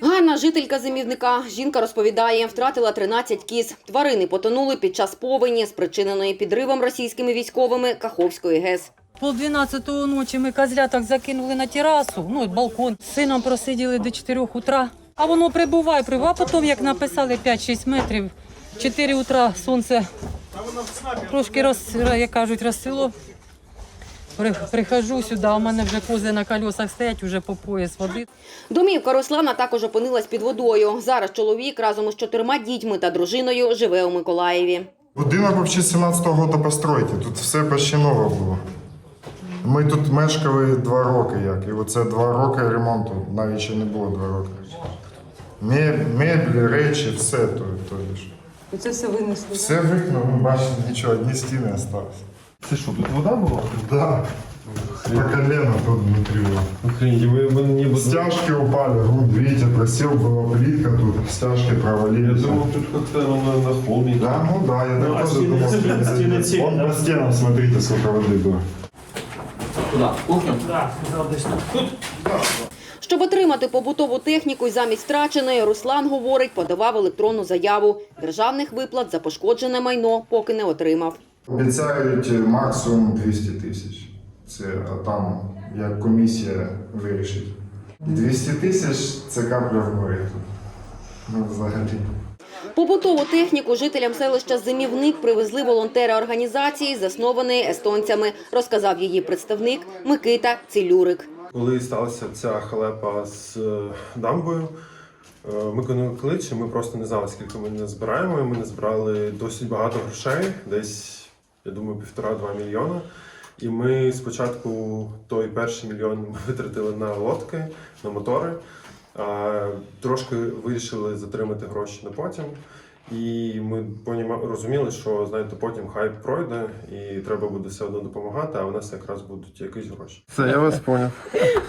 Ганна, жителька зимівника. Жінка розповідає, втратила 13 кіз. Тварини потонули під час повені, спричиненої підривом російськими військовими Каховської ГЕС. Пол 12 ночі ми козляток закинули на терасу, ну, балкон. З сином просиділи до 4 утра. А воно прибуває, прибуває. А потім, як написали 5-6 метрів, 4 утра сонце трошки роз, як кажуть, розсило. При- Прихожу сюди, а у мене вже кози на колесах стоять, вже по пояс води. Домівка Руслана також опинилась під водою. Зараз чоловік разом із чотирма дітьми та дружиною живе у Миколаєві. Будинок взагалі 17-го року постройки. Тут все почти нове було. Ми тут мешкали два роки, як. І оце два роки ремонту, навіть ще не було два роки. Меблі, речі, все то, то ж. Це все винесли. Все викинули, ми бачимо, нічого, одні стіни залишилися. Це що, тут вода була? Да. По колено тут внутри. было. Охренеть, ми, ми не будемо. Стяжки упали, вот видите, просел, была плитка тут, стяжки Я провалились. думав, тут как-то ну, на, на холмі. Да, ну да, я Ну, так а тоже стены- думал, что стены- это- стены цвет, Вон да? по стенам, смотрите, сколько воды было. Да, сказав десь тут. Щоб отримати побутову техніку й замість втраченої, Руслан говорить, подавав електронну заяву. Державних виплат за пошкоджене майно поки не отримав. Обіцяють максимум 200 тисяч. Це а там як комісія вирішить. 200 тисяч це капля в морі тут. Ну, взагалі. Побутову техніку жителям селища Зимівник привезли волонтери організації, заснованої естонцями, розказав її представник Микита Цілюрик. Коли сталася ця халепа з е, дамбою, е, ми коли кличе, ми просто не знали, скільки ми не збираємо. Ми не збирали досить багато грошей, десь, я думаю, півтора-два мільйона. І ми спочатку той перший мільйон ми витратили на лодки, на мотори. А трошки вирішили затримати гроші на потім. І ми поніма- розуміли, що знаєте, потім хайп пройде і треба буде все одно допомагати, а у нас якраз будуть якісь гроші. Все, я вас поняв.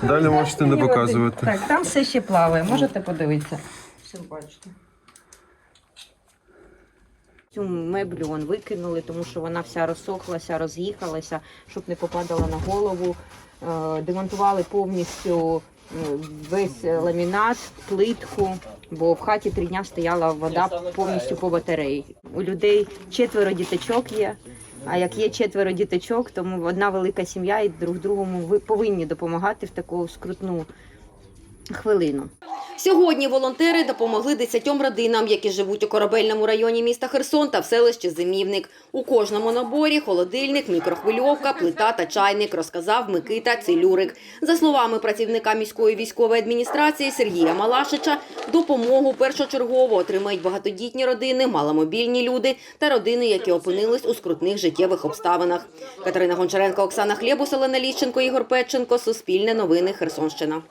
Далі можете не показувати. Так, там все ще плаває, можете подивитися. Все бачите. Цю меблю вон викинули, тому що вона вся розсохлася, роз'їхалася, щоб не попадала на голову. Е, Демонтували повністю е, весь ламінат, плитку, бо в хаті три дня стояла вода повністю по батареї. У людей четверо діточок є. А як є четверо діточок, тому одна велика сім'я і друг другому ви повинні допомагати в таку скрутну хвилину. Сьогодні волонтери допомогли десятьом родинам, які живуть у корабельному районі міста Херсон та в селищі Зимівник. У кожному наборі холодильник, мікрохвильовка, плита та чайник, розказав Микита Цилюрик. За словами працівника міської військової адміністрації Сергія Малашича, допомогу першочергово отримають багатодітні родини, маломобільні люди та родини, які опинились у скрутних життєвих обставинах. Катерина Гончаренко, Оксана Хлєбус, Олена Ліщенко, Ігор Петченко. Суспільне новини Херсонщина.